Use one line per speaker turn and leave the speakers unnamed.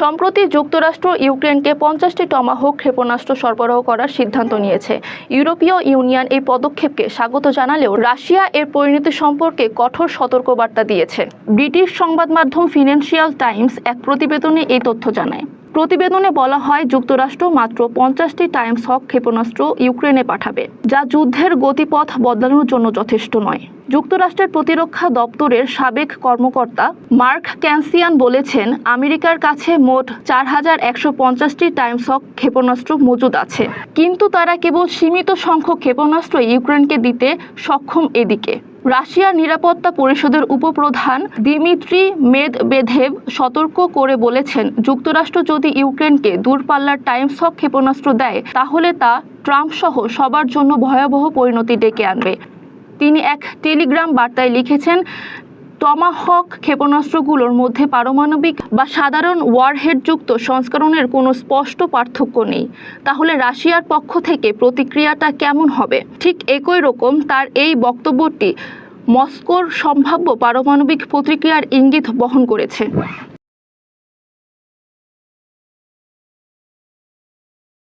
সম্প্রতি যুক্তরাষ্ট্র ইউক্রেনকে পঞ্চাশটি টমাহোক ক্ষেপণাস্ত্র সরবরাহ করার সিদ্ধান্ত নিয়েছে। ইউরোপীয় ইউনিয়ন এই পদক্ষেপকে স্বাগত জানালেও রাশিয়া এর পরিণতি সম্পর্কে কঠোর সতর্কবার্তা দিয়েছে। ব্রিটিশ সংবাদ মাধ্যম ফিনান্সিয়াল টাইমস এক প্রতিবেদনে এই তথ্য জানায়। প্রতিবেদনে বলা হয়, যুক্তরাষ্ট্র মাত্র পঞ্চাশটি টাইমস হক ক্ষেপণাস্ত্র ইউক্রেনে পাঠাবে, যা যুদ্ধের গতিপথ বদলানোর জন্য যথেষ্ট নয়। যুক্তরাষ্ট্রের প্রতিরক্ষা দপ্তরের সাবেক কর্মকর্তা মার্ক ক্যান্সিয়ান বলেছেন, আমেরিকার কাছে মোট চার হাজার একশো পঞ্চাশটি টাইমস হক ক্ষেপণাস্ত্র মজুদ আছে। কিন্তু তারা কেবল সীমিত সংখ্যক ক্ষেপণাস্ত্র ইউক্রেনকে দিতে সক্ষম এদিকে। রাশিয়ার নিরাপত্তা পরিষদের উপপ্রধান দিমিত্রি মেদবেধেভ সতর্ক করে বলেছেন, যুক্তরাষ্ট্র যদি ইউক্রেনকে দূরপাল্লার টাইমস হক ক্ষেপণাস্ত্র দেয়, তাহলে তা ট্রাম্প সহ সবার জন্য ভয়াবহ পরিণতি ডেকে আনবে। তিনি এক টেলিগ্রাম বার্তায় লিখেছেন টমাহক ক্ষেপণাস্ত্রগুলোর মধ্যে পারমাণবিক বা সাধারণ ওয়ারহেডযুক্ত সংস্করণের কোনো স্পষ্ট পার্থক্য নেই। তাহলে রাশিয়ার পক্ষ থেকে প্রতিক্রিয়াটা কেমন হবে? ঠিক একই রকম তার এই বক্তব্যটি মস্কোর সম্ভাব্য পারমাণবিক প্রতিক্রিয়ার ইঙ্গিত বহন করেছে।